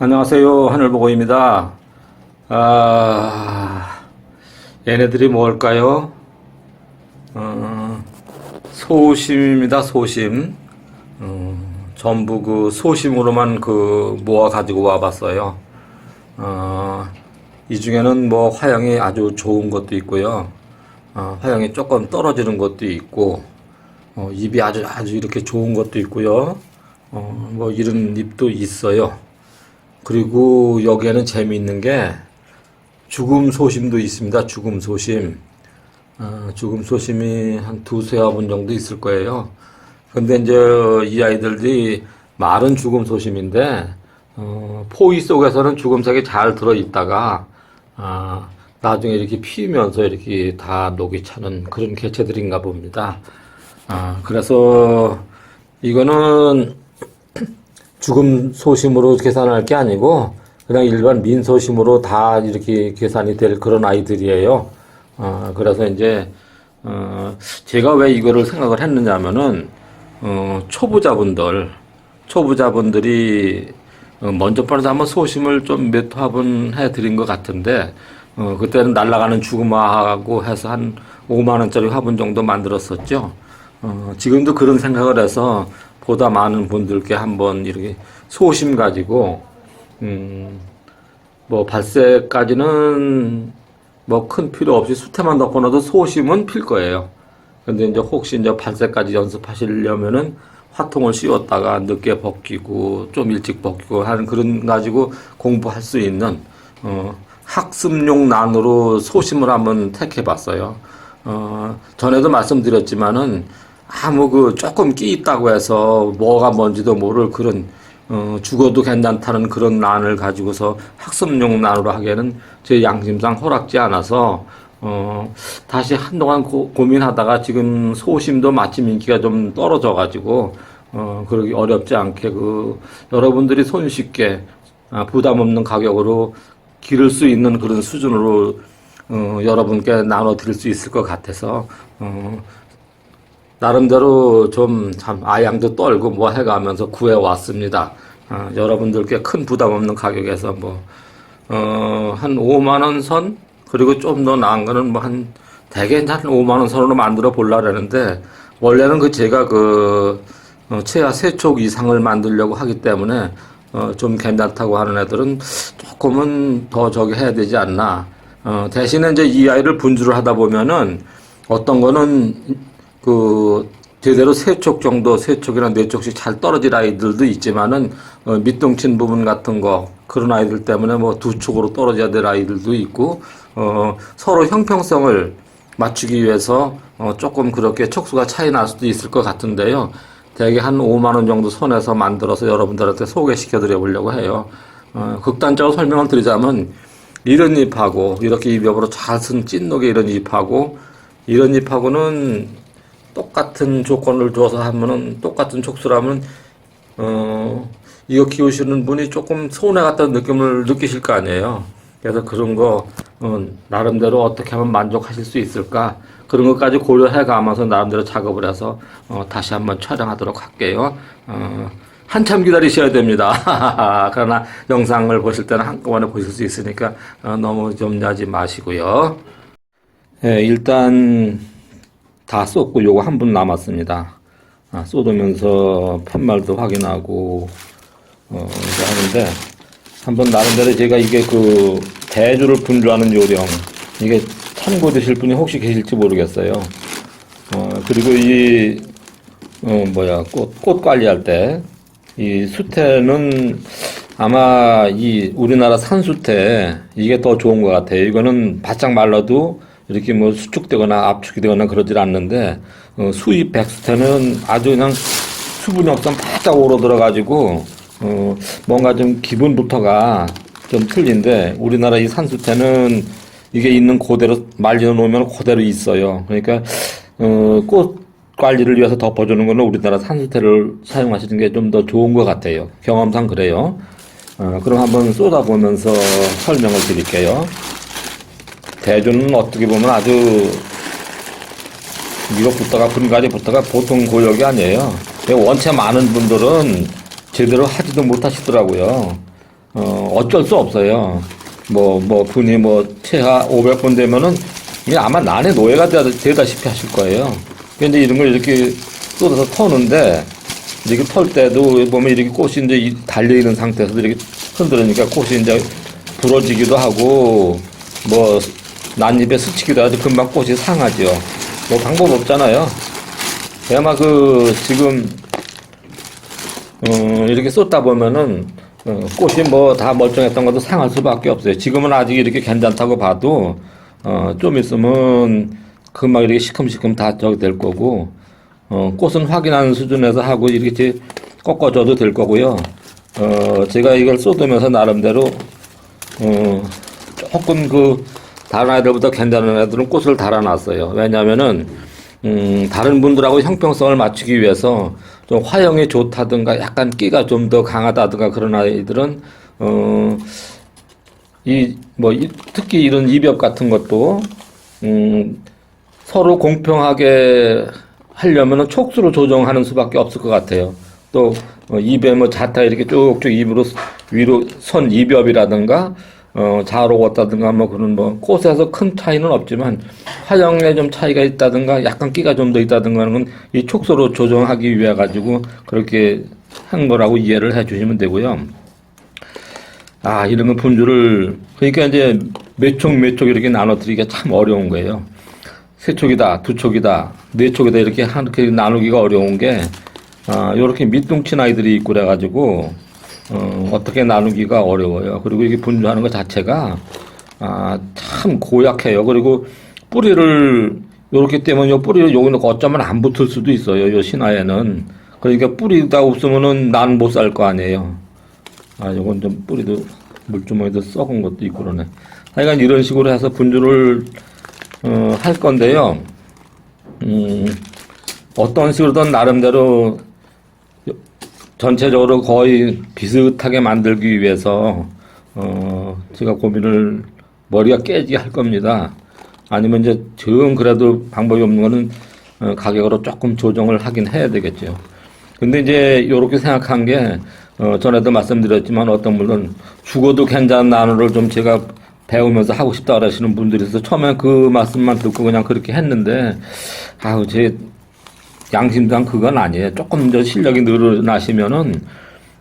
안녕하세요. 하늘보고입니다. 아, 얘네들이 뭘까요? 어, 소심입니다. 소심. 어, 전부 그 소심으로만 그 모아 가지고 와봤어요. 어, 이 중에는 뭐 화형이 아주 좋은 것도 있고요. 어, 화형이 조금 떨어지는 것도 있고, 어, 입이 아주 아주 이렇게 좋은 것도 있고요. 어, 뭐 이런 잎도 있어요. 그리고 여기에는 재미있는 게 죽음 소심도 있습니다. 죽음 소심. 어, 죽음 소심이 한 두세 화분 정도 있을 거예요. 근데 이제 이 아이들이 말은 죽음 소심인데 어, 포위 속에서는 죽음색이 잘 들어 있다가 아, 나중에 이렇게 피면서 이렇게 다 녹이 차는 그런 개체들인가 봅니다. 아, 그래서 이거는 죽음 소심으로 계산할 게 아니고 그냥 일반 민소심으로 다 이렇게 계산이 될 그런 아이들이에요. 어, 그래서 이제 어, 제가 왜 이거를 생각을 했느냐면은 어, 초보자분들 초보자분들이 어, 먼저 번에서 한번 소심을 좀 몇 화분 해드린 것 같은데 어, 그때는 날아가는 죽음하고 해서 한 5만 원짜리 화분 정도 만들었었죠. 어, 지금도 그런 생각을 해서 보다 많은 분들께 한번 이렇게 소심 가지고 음, 뭐 발색까지는 뭐 큰 필요 없이 수태만 덮어놔도 소심은 필 거예요. 근데 이제 혹시 이제 발색까지 연습하시려면은 화통을 씌웠다가 늦게 벗기고 좀 일찍 벗기고 하는 그런 가지고 공부할 수 있는 어, 학습용 난으로 소심을 한번 택해 봤어요. 어, 전에도 말씀드렸지만은 아무 그 조금 끼 있다고 해서 뭐가 뭔지도 모를 그런 어, 죽어도 괜찮다는 그런 난을 가지고서 학습용 난으로 하기에는 제 양심상 허락지 않아서 어, 다시 한동안 고, 고민하다가 지금 소심도 마침 인기가 좀 떨어져 가지고 어, 그러기 어렵지 않게 그 여러분들이 손쉽게 아, 부담 없는 가격으로 기를 수 있는 그런 수준으로 어, 여러분께 나눠 드릴 수 있을 것 같아서 어, 나름대로 좀 참 아양도 떨고 뭐 해가면서 구해 왔습니다. 아, 여러분들께 큰 부담 없는 가격에서 뭐, 어, 한 5만원 선? 그리고 좀 더 나은 거는 뭐 한, 대개 한 5만원 선으로 만들어 보려고 는데 원래는 그 제가 그, 어, 최하 세촉 이상을 만들려고 하기 때문에, 어, 좀 괜찮다고 하는 애들은 조금은 더 저기 해야 되지 않나. 어, 대신에 이제 이 아이를 분주를 하다 보면은 어떤 거는 그 제대로 세촉 정도 세 촉이나 네 촉씩 잘 떨어질 아이들도 있지만은 어, 밑동친 부분 같은 거 그런 아이들 때문에 뭐 두 촉으로 떨어져야 될 아이들도 있고 어, 서로 형평성을 맞추기 위해서 어, 조금 그렇게 촉수가 차이 날 수도 있을 것 같은데요. 대개 한 5만 원 정도 손에서 만들어서 여러분들한테 소개시켜 드려 보려고 해요. 어, 극단적으로 설명을 드리자면 이런 잎하고 이렇게 잎엽으로 잘 쓴 찐녹의 이런 잎하고 이런 잎하고는 똑같은 조건을 줘서 하면은 똑같은 촉수라면 어 이거 키우시는 분이 조금 손해 같다는 느낌을 느끼실 거 아니에요. 그래서 그런 거 어, 나름대로 어떻게 하면 만족하실 수 있을까 그런 것까지 고려해 가면서 나름대로 작업을 해서 어, 다시 한번 촬영하도록 할게요. 어, 한참 기다리셔야 됩니다. 그러나 영상을 보실 때는 한꺼번에 보실 수 있으니까 어, 너무 염려하지 마시고요. 예, 일단 다 쏟고 요거 한 분 남았습니다. 아, 쏟으면서 팻말도 확인하고 어, 하는데 한번 나름대로 제가 이게 그 대주를 분주하는 요령 이게 참고 드실 분이 혹시 계실지 모르겠어요. 어, 그리고 이 어, 뭐야 꽃, 꽃 관리할 때 이 수태는 아마 이 우리나라 산수태 이게 더 좋은 것 같아요. 이거는 바짝 말라도 이렇게 뭐 수축되거나 압축이 되거나 그러질 않는데 어, 수입 백스테는 아주 그냥 수분이 없으면 바짝 오르들어가지고 어, 뭔가 좀 기분부터가 좀 틀린데 우리나라 이 산수태는 이게 있는 그대로 말려 놓으면 그대로 있어요. 그러니까 어, 꽃 관리를 위해서 덮어주는 거는 우리나라 산수태를 사용하시는 게 좀 더 좋은 것 같아요. 경험상 그래요. 어, 그럼 한번 쏟아보면서 설명을 드릴게요. 대주는 어떻게 보면 아주 분갈이 붙다가 보통 고역이 아니에요. 원체 많은 분들은 제대로 하지도 못하시더라고요. 어, 어쩔 수 없어요. 뭐, 뭐, 분이 뭐, 최하 500분 되면은, 이게 아마 난의 노예가 되다, 되다시피 하실 거예요. 근데 이런 걸 이렇게 쏟아서 터는데, 이렇게 털 때도 보면 이렇게 꽃이 이제 이- 달려있는 상태에서 이렇게 흔들으니까 꽃이 이제 부러지기도 하고, 뭐, 난 입에 스치기도 하고 금방 꽃이 상하죠. 뭐 방법 없잖아요. 아마 그, 지금, 어, 이렇게 쏟다 보면은 어, 꽃이 뭐 다 멀쩡했던 것도 상할 수밖에 없어요. 지금은 아직 이렇게 괜찮다고 봐도 어, 좀 있으면 금방 이렇게 시큼시큼 다 저기 될 거고 어, 꽃은 확인하는 수준에서 하고 이렇게 꺾어줘도 될 거고요. 어, 제가 이걸 쏟으면서 나름대로 어, 조금 그 다른 아이들보다 괜찮은 애들은 꽃을 달아놨어요. 왜냐하면은 음, 다른 분들하고 형평성을 맞추기 위해서 좀 화형이 좋다든가 약간 끼가 좀 더 강하다든가 그런 아이들은 어, 이, 뭐, 이- 특히 이런 입엽 같은 것도, 음, 서로 공평하게 하려면은 촉수로 조정하는 수밖에 없을 것 같아요. 또, 어, 입에 뭐 자타 이렇게 쭉쭉 입으로 위로 선 입엽이라든가, 어, 자로웠다든가 뭐 그런 뭐, 꽃에서 큰 차이는 없지만, 화형에 좀 차이가 있다든가, 약간 끼가 좀 더 있다든가 하는 건 이 촉수로 조정하기 위해 가지고 그렇게 한 거라고 이해를 해 주시면 되고요. 아, 이런 건 분주를, 그러니까 이제 몇 촉, 몇 촉 이렇게 나눠 드리기가 참 어려운 거예요. 세 촉이다, 두 촉이다, 네 촉이다 이렇게 한, 이렇게 나누기가 어려운 게, 아, 요렇게 밑둥친 아이들이 있고 그래 가지고, 어, 어떻게 나누기가 어려워요. 그리고 이게 분주하는 것 자체가, 아, 참 고약해요. 그리고 뿌리를, 요렇게 요 뿌리를 여기는 어쩌면 안 붙을 수도 있어요. 요 신화에는. 그러니까 뿌리가 없으면은 난 못 살 거 아니에요. 아, 요건 좀 뿌리도 물주머니도 썩은 것도 있고 그러네. 하여간 이런 식으로 해서 분주를 어, 할 건데요. 음, 어떤 식으로든 나름대로 전체적으로 거의 비슷하게 만들기 위해서 어, 제가 고민을 머리가 깨지게 할 겁니다. 아니면 이제 정 그래도 방법이 없는 거는 어, 가격으로 조금 조정을 하긴 해야 되겠죠. 근데 이제 요렇게 생각한 게 어, 전에도 말씀드렸지만 어떤 분은 죽어도 괜찮은 나누를 좀 제가 배우면서 하고 싶다 그러시는 분들이 있어서 처음에 그 말씀만 듣고 그냥 그렇게 했는데 아우 제 양심상 그건 아니에요. 조금 더 실력이 늘어나시면은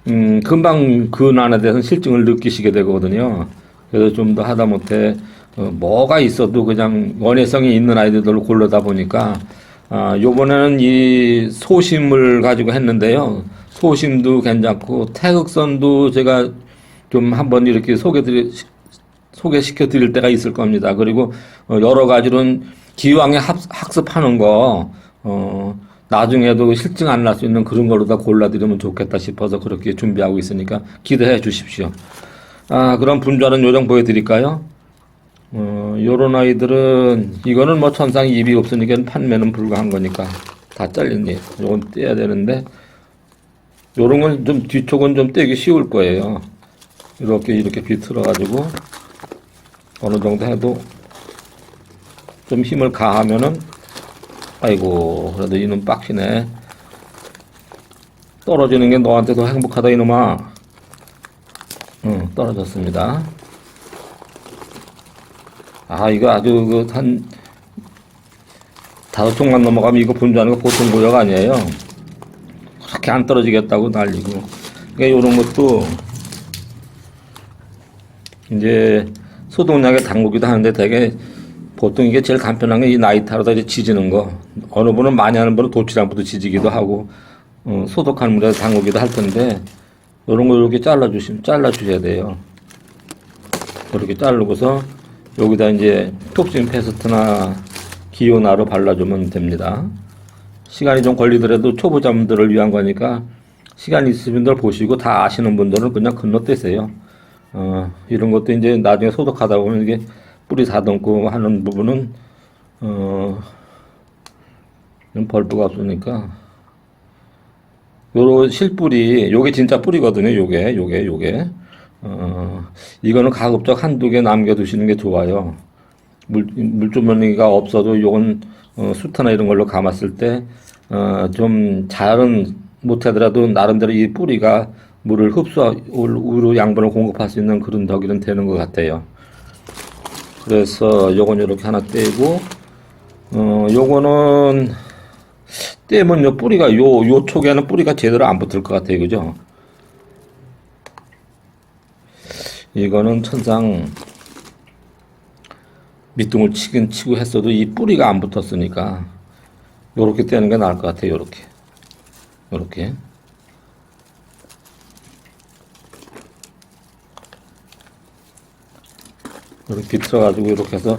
음, 금방 그 난에 대해서 실증을 느끼시게 되거든요. 그래서 좀 더 하다 못해 어, 뭐가 있어도 그냥 원예성이 있는 아이들로 고르다 보니까 아, 요번에는 이 소심을 가지고 했는데요. 소심도 괜찮고 태극선도 제가 좀 한번 이렇게 소개드리 소개시켜 드릴 때가 있을 겁니다. 그리고 어, 여러 가지로는 기왕에 합, 학습하는 거 어, 나중에도 실증 안 날 수 있는 그런 걸로 다 골라드리면 좋겠다 싶어서 그렇게 준비하고 있으니까 기대해 주십시오. 아, 그럼 분주하는 요령 보여드릴까요? 어, 요런 아이들은, 이거는 뭐 천상 입이 없으니까 판매는 불가한 거니까 다 잘렸네. 요건 떼야 되는데, 요런 건 좀 뒤쪽은 좀 떼기 쉬울 거예요. 이렇게, 이렇게 비틀어가지고, 어느 정도 해도 좀 힘을 가하면은, 아이고, 그래도 이놈 빡시네. 떨어지는 게 너한테 더 행복하다, 이놈아. 응, 떨어졌습니다. 아, 이거 아주 그, 한, 다섯 총만 넘어가면 이거 분주하는 거 보통 고역 아니에요. 그렇게 안 떨어지겠다고 난리고. 그러니까 요런 것도, 이제, 소독약에 담그기도 하는데 되게, 보통 이게 제일 간편한 게 이 나이타로다 이제 지지는 거. 어느 분은 많이 하는 분은 도치랑부터 지지기도 하고, 어, 소독하는 물에 담그기도 할 텐데, 요런 거 이렇게 잘라주시면, 잘라주셔야 돼요. 이렇게 자르고서, 여기다 이제 톡신 페스트나 기호나로 발라주면 됩니다. 시간이 좀 걸리더라도 초보자분들을 위한 거니까 시간 있으신 분들 보시고 다 아시는 분들은 그냥 건너뛰세요. 어, 이런 것도 이제 나중에 소독하다 보면 이게 뿌리 다듬고 하는 부분은 어, 좀 벌브가 없으니까 요런 실뿌리 요게 진짜 뿌리거든요. 요게 요게 요게 어, 이거는 가급적 한두 개 남겨두시는 게 좋아요. 물, 물주머니가 없어도 요건, 어, 수타나 이런 걸로 감았을 때, 어, 좀 잘은 못하더라도 나름대로 이 뿌리가 물을 흡수, 우로 양분을 공급할 수 있는 그런 덕이는 되는 것 같아요. 그래서 요건 이렇게 하나 떼고, 어, 요거는 떼면 요 뿌리가 요, 요 쪽에는 뿌리가 제대로 안 붙을 것 같아요. 그죠? 이거는 천상 밑둥을 치긴 치고 했어도 이 뿌리가 안 붙었으니까 요렇게 떼는 게 나을 것 같아요. 요렇게. 요렇게. 이렇게 비틀어가지고 이렇게 해서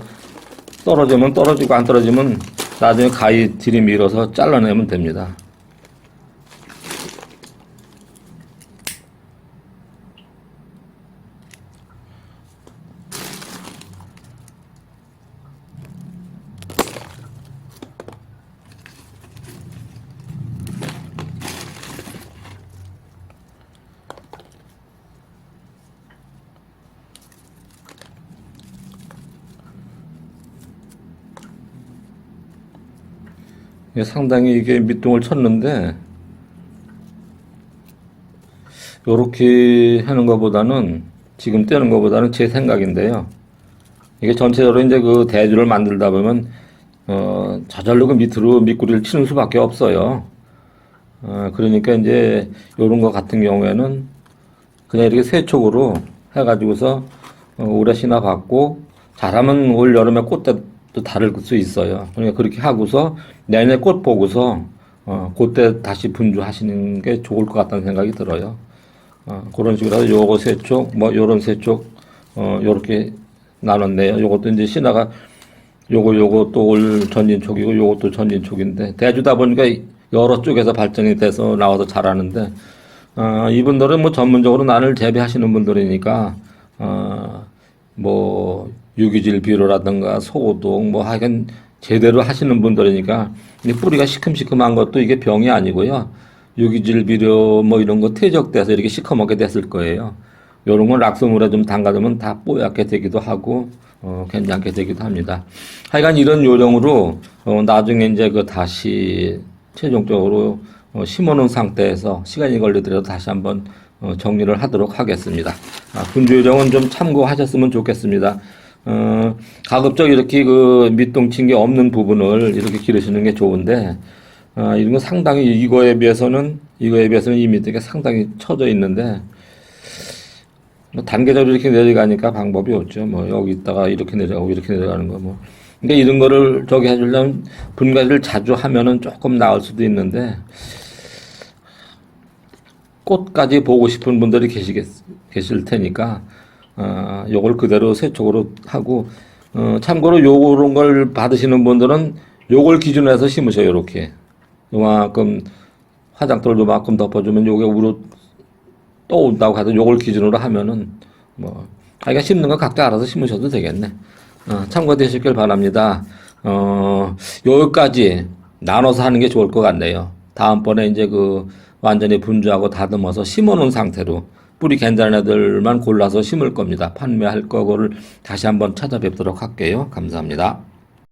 떨어지면 떨어지고 안 떨어지면 나중에 가위 들이밀어서 잘라내면 됩니다. 상당히 이게 밑둥을 쳤는데 요렇게 하는 것보다는 지금 떼는 것보다는 제 생각인데요. 이게 전체적으로 이제 그 대주를 만들다 보면 어 저절로 그 밑으로 밑구리를 치는 수밖에 없어요. 어 그러니까 이제 요런 거 같은 경우에는 그냥 이렇게 세촉으로 해가지고서 어, 오래 신화 받고 잘하면 올 여름에 꽃 도 다를 수 있어요. 그러니까 그렇게 하고서 내년에 꽃 보고서 어, 그때 다시 분주하시는 게 좋을 것 같다는 생각이 들어요. 어, 그런 식으로 해서 요거 세 쪽, 뭐 요런 세 쪽, 어, 요렇게 나눴네요. 요것도 이제 신화가 요거 요거 또 올 전진촉이고 요것도 전진촉인데 대주다 보니까 여러 쪽에서 발전이 돼서 나와서 잘하는데 어, 이분들은 뭐 전문적으로 난을 재배하시는 분들이니까 어, 뭐 유기질 비료라든가 소고동 뭐 하여간 제대로 하시는 분들이니까 이 뿌리가 시큼시큼한 것도 이게 병이 아니고요. 유기질 비료 뭐 이런 거 퇴적돼서 이렇게 시커멓게 됐을 거예요. 요런 건 락스물에 좀 담가두면 다 뽀얗게 되기도 하고 어, 괜찮게 되기도 합니다. 하여간 이런 요령으로 어, 나중에 이제 그 다시 최종적으로 어, 심어놓은 상태에서 시간이 걸리더라도 다시 한번 어, 정리를 하도록 하겠습니다. 아, 분주 요령은 좀 참고하셨으면 좋겠습니다. 어, 가급적 이렇게 그 밑동친 게 없는 부분을 이렇게 기르시는 게 좋은데, 아, 이런 건 상당히 이거에 비해서는, 이거에 비해서는 이 밑에 상당히 처져 있는데, 뭐 단계적으로 이렇게 내려가니까 방법이 없죠. 뭐 여기 있다가 이렇게 내려가고 이렇게 내려가는 거 뭐. 근데 이런 거를 저기 해주려면 분갈이를 자주 하면은 조금 나을 수도 있는데, 꽃까지 보고 싶은 분들이 계시겠, 계실 테니까, 어, 요걸 그대로 세촉으로 하고, 어, 참고로 요런 걸 받으시는 분들은 요걸 기준으로 해서 심으셔요, 요렇게. 요만큼, 화장돌 요만큼 덮어주면 요게 우로 떠온다고 하도 요걸 기준으로 하면은, 뭐, 하여간 심는 건 각자 알아서 심으셔도 되겠네. 어, 참고되시길 바랍니다. 어, 여기까지 나눠서 하는 게 좋을 것 같네요. 다음번에 이제 그 완전히 분주하고 다듬어서 심어 놓은 상태로 뿌리 괜찮은 애들만 골라서 심을 겁니다. 판매할 거를 다시 한번 찾아뵙도록 할게요. 감사합니다.